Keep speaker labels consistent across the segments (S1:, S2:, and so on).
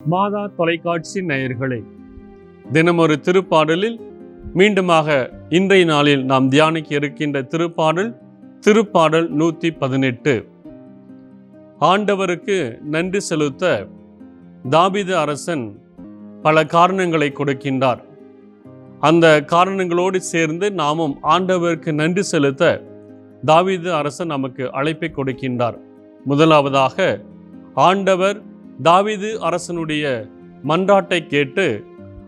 S1: மாதா தொலைக்காட்சி நேயர்களே தினமொரு திருப்பாடலில் மீண்டுமாக இன்றைய நாளில் நாம் தியானிக்க இருக்கின்ற திருப்பாடல் திருப்பாடல் நூற்றி பதினெட்டு. ஆண்டவருக்கு நன்றி செலுத்த தாபித அரசன் பல காரணங்களை கொடுக்கின்றார். அந்த காரணங்களோடு சேர்ந்து நாமும் ஆண்டவருக்கு நன்றி செலுத்த தாவித அரசன் நமக்கு அழைப்பை கொடுக்கின்றார். முதலாவதாக ஆண்டவர் தாவீது அரசனுடைய மன்றாட்டை கேட்டு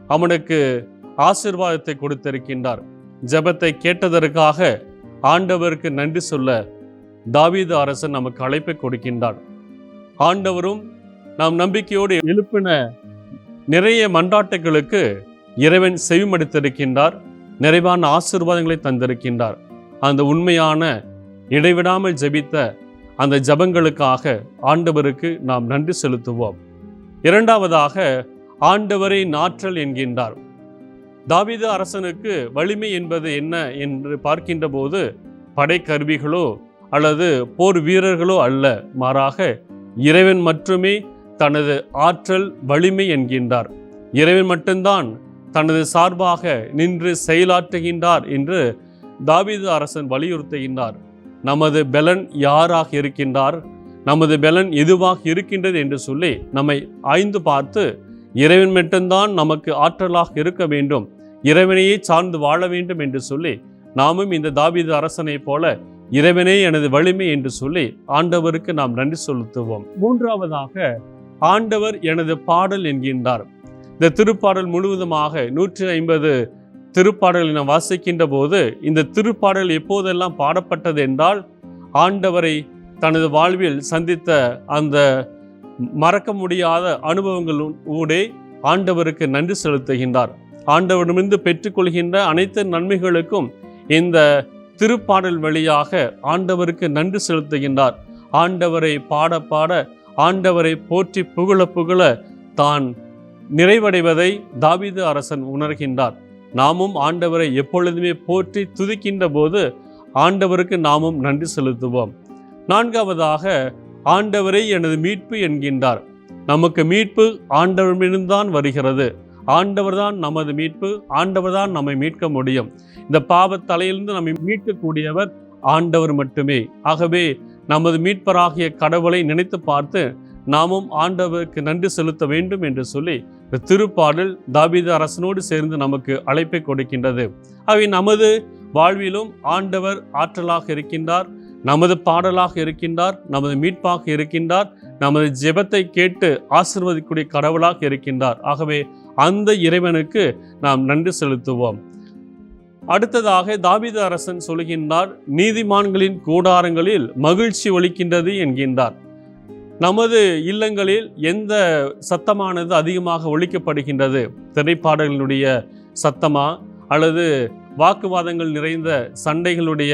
S1: அவனுக்கு ஆசிர்வாதத்தை கொடுத்திருக்கின்றார். ஜெபத்தை கேட்டதற்காக ஆண்டவருக்கு நன்றி சொல்ல தாவீது அரசன் நமக்கு அழைப்பை கொடுக்கின்றார். ஆண்டவரும் நாம் நம்பிக்கையோடு எழுப்பின நிறைய மன்றாட்டுகளுக்கு இறைவன் செவிமடுத்திருக்கின்றார் நிறைவான ஆசீர்வாதங்களை தந்திருக்கின்றார். அந்த உண்மையான இடைவிடாமல் ஜெபித்த அந்த ஜபங்களுக்காக ஆண்டவருக்கு நாம் நன்றி செலுத்துவோம். இரண்டாவதாக ஆண்டவரை நாற்றல் என்கின்றார். தாவித அரசனுக்கு வலிமை என்பது என்ன என்று பார்க்கின்ற போது படைக்கருவிகளோ அல்லது போர் வீரர்களோ அல்ல மாறாக இறைவன் மட்டுமே தனது ஆற்றல் வலிமை என்கின்றார். இறைவன் மட்டும்தான் தனது சார்பாக நின்று செயலாற்றுகின்றார் என்று தாவித அரசன் வலியுறுத்துகின்றார். நமது பலன் யாராக இருக்கின்றார்? நமது பலன் எதுவாக இருக்கின்றது என்று சொல்லி நம்மை ஆய்ந்து பார்த்து இறைவன் மட்டும்தான் நமக்கு ஆற்றலாக இருக்க வேண்டும் இறைவனையே சார்ந்து வாழ வேண்டும் என்று சொல்லி நாமும் இந்த தாவீது அரசனைப் போல இறைவனே எனது வலிமை என்று சொல்லி ஆண்டவருக்கு நாம் நன்றி செலுத்துவோம். மூன்றாவதாக ஆண்டவர் எனது பாடல் என்கின்றார். இந்த திருப்பாடல் முழுவதுமாக நூற்றி ஐம்பது திருப்பாடலை நாம் வாசிக்கின்ற போது இந்த திருப்பாடல் எப்போதெல்லாம் பாடப்பட்டது என்றால் ஆண்டவரை தனது வாழ்வில் சந்தித்த அந்த மறக்க முடியாத அனுபவங்கள் ஊடே ஆண்டவருக்கு நன்றி செலுத்துகின்றார். ஆண்டவரிடமிருந்து பெற்றுக்கொள்கின்ற அனைத்து நன்மைகளுக்கும் இந்த திருப்பாடல் வழியாக ஆண்டவருக்கு நன்றி செலுத்துகின்றார். ஆண்டவரை பாட பாட ஆண்டவரை போற்றி புகழ புகழ தான் நிறைவடைவதை தாவிது அரசன் உணர்கின்றார். நாமும் ஆண்டவரை எப்பொழுதுமே போற்றி துதிக்கின்ற போது ஆண்டவருக்கு நாமும் நன்றி செலுத்துவோம். நான்காவதாக ஆண்டவரை எனது மீட்பு என்கின்றார். நமக்கு மீட்பு ஆண்டவரிடம்தான் வருகிறது. ஆண்டவர்தான் நமது மீட்பு ஆண்டவர்தான் நம்மை மீட்க முடியும். இந்த பாவத்தலையிலிருந்து நம்மை மீட்கக்கூடியவர் ஆண்டவர் மட்டுமே. ஆகவே நமது மீட்பராகிய கடவுளை நினைத்து பார்த்து நாமும் ஆண்டவருக்கு நன்றி செலுத்த வேண்டும் என்று சொல்லி இந்த திருப்பாடல் தாபீது அரசனோடு சேர்ந்து நமக்கு அழைப்பை கொடுக்கின்றது. அவை நமது வாழ்விலும் ஆண்டவர் ஆற்றலாக இருக்கின்றார் நமது பாடலாக இருக்கின்றார் நமது மீட்பாக இருக்கின்றார் நமது ஜெபத்தை கேட்டு ஆசிர்வதிக்கூடிய கடவுளாக இருக்கின்றார். ஆகவே அந்த இறைவனுக்கு நாம் நன்றி செலுத்துவோம். அடுத்ததாக தாவீது அரசன் சொல்கின்றார் நீதிமான்களின் கூடாரங்களில் மகிழ்ச்சி ஒலிக்கின்றது என்கின்றார். நமது இல்லங்களில் எந்த சத்தமானது அதிகமாக ஒழிக்கப்படுகின்றது? திரைப்பாடல்களுடைய சத்தமா? அல்லது வாக்குவாதங்கள் நிறைந்த சண்டைகளுடைய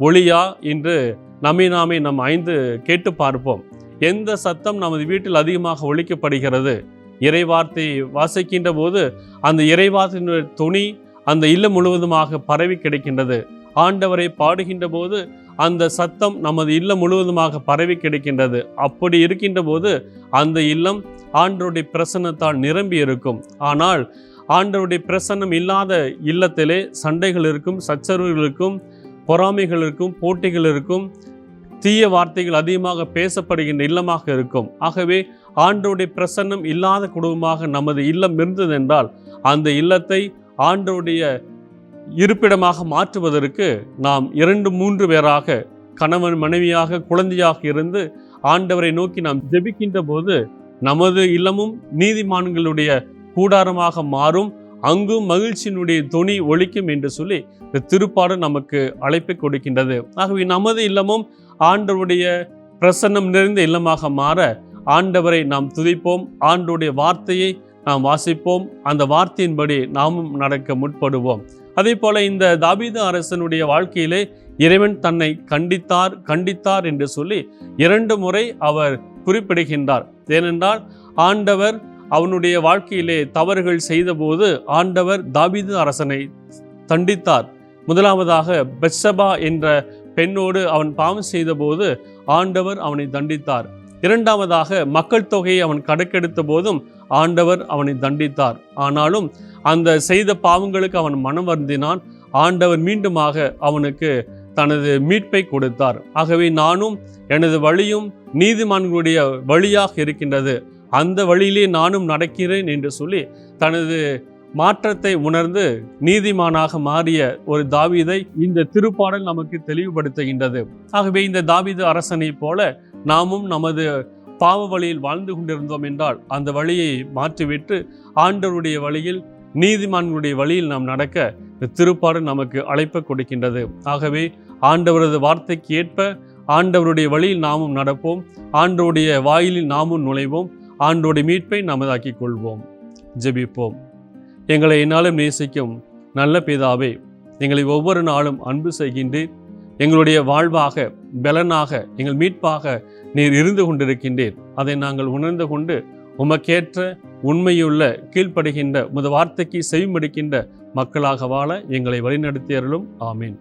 S1: ஒளியா? என்று நம்மை நாமே நம் ஐந்து கேட்டு பார்ப்போம். எந்த சத்தம் நமது வீட்டில் அதிகமாக ஒழிக்கப்படுகிறது? இறைவார்த்தை வாசிக்கின்ற போது அந்த இறைவார்த்தையினுடைய துணி அந்த இல்லம் முழுவதுமாக பரவி கிடைக்கின்றது. ஆண்டவரை பாடுகின்ற போது அந்த சத்தம் நமது இல்லம் முழுவதுமாக பரவி கிடைக்கின்றது. அப்படி இருக்கின்ற போது அந்த இல்லம் ஆண்டருடைய பிரசன்னத்தால் நிரம்பி இருக்கும். ஆனால் ஆண்டருடைய பிரசன்னம் இல்லாத இல்லத்திலே சண்டைகள் இருக்கும் சச்சரவுகள் இருக்கும் பொறாமைகள் இருக்கும் போட்டிகள் இருக்கும் தீய வார்த்தைகள் அதிகமாக பேசப்படுகின்ற இல்லமாக இருக்கும். ஆகவே ஆண்டோடைய பிரசன்னம் இல்லாத குடும்பமாக நமது இல்லம் இருந்ததென்றால் அந்த இல்லத்தை ஆண்டவருடைய இருப்பிடமாக மாற்றுவதற்கு நாம் இரண்டு மூன்று பேராக கணவன் மனைவியாக குழந்தையாக இருந்து ஆண்டவரை நோக்கி நாம் ஜெபிக்கின்ற போது நமது இல்லமும் நீதிமான்களுடைய கூடாரமாக மாறும். அங்கும் மகிழ்ச்சியினுடைய துணி ஒழிக்கும் என்று சொல்லி இந்த நமக்கு அழைப்பை கொடுக்கின்றது. ஆகவே நமது இல்லமும் ஆண்டவருடைய பிரசன்னம் நிறைந்த இல்லமாக மாற ஆண்டவரை நாம் துதிப்போம். ஆண்டுடைய வார்த்தையை நாம் வாசிப்போம். அந்த வார்த்தையின்படி நாமும் நடக்க முற்படுவோம். அதே போல இந்த தாபீது அரசனுடைய வாழ்க்கையிலே இறைவன் தன்னை கண்டித்தார் கண்டித்தார் என்று சொல்லி இரண்டு முறை அவர் குறிப்பிடுகின்றார். ஏனென்றால் ஆண்டவர் அவனுடைய வாழ்க்கையிலே தவறுகள் செய்தபோது ஆண்டவர் தாபீது அரசனை தண்டித்தார். முதலாவதாக பெத்சபா என்ற பெண்ணோடு அவன் பாவம் செய்தபோது ஆண்டவர் அவனை தண்டித்தார். இரண்டாவதாக மக்கள் தொகையை அவன் கணக்கெடுத்த போதும் ஆண்டவர் அவனை தண்டித்தார். ஆனாலும் அந்த செய்த பாவங்களுக்கு அவன் மனம் வருந்தினான். ஆண்டவர் மீண்டுமாக அவனுக்கு தனது மீட்பை கொடுத்தார். ஆகவே நானும் எனது வழியும் நீதிமான்களுடைய வழியாக இருக்கின்றது. அந்த வழியிலே நானும் நடக்கிறேன் என்று சொல்லி தனது மாற்றத்தை உணர்ந்து நீதிமானாக மாறிய ஒரு தாவீதை இந்த திருப்பாடல் நமக்கு தெளிவுபடுத்துகின்றது. ஆகவே இந்த தாவீது அரசனைப் போல நாமும் நமது பாவ வழியில் வாழ்ந்து கொண்டிருந்தோம் என்றால் அந்த வழியை மாற்றிவிட்டு ஆண்டவருடைய வழியில் நீதிமான்களுடைய வழியில் நாம் நடக்க இந்த திருப்பாடு நமக்கு அழைப்பை கொடுக்கின்றது. ஆகவே ஆண்டவரது வார்த்தைக்கு ஏற்ப ஆண்டவருடைய வழியில் நாமும் நடப்போம். ஆண்டவருடைய வாயிலில் நாமும் நுழைவோம். ஆண்டோடைய மீட்பை நமதாக்கிக் கொள்வோம். ஜெபிப்போம். எங்களை என்னாலும் நேசிக்கும் நல்ல பிதாவே எங்களை ஒவ்வொரு நாளும் அன்பு செய்கின்றேன் எங்களுடைய வாழ்வாக பலனாக எங்கள் மீட்பாக நீர் இருந்து கொண்டிருக்கின்றீர். அதை நாங்கள் உணர்ந்து கொண்டு உமக்கேற்ற உண்மையுள்ள கீழ்ப்படுகின்ற முத வார்த்தைக்கு செவிமடிக்கின்ற மக்களாக வாழ எங்களை வழிநடத்தியர்களும் ஆமீன்.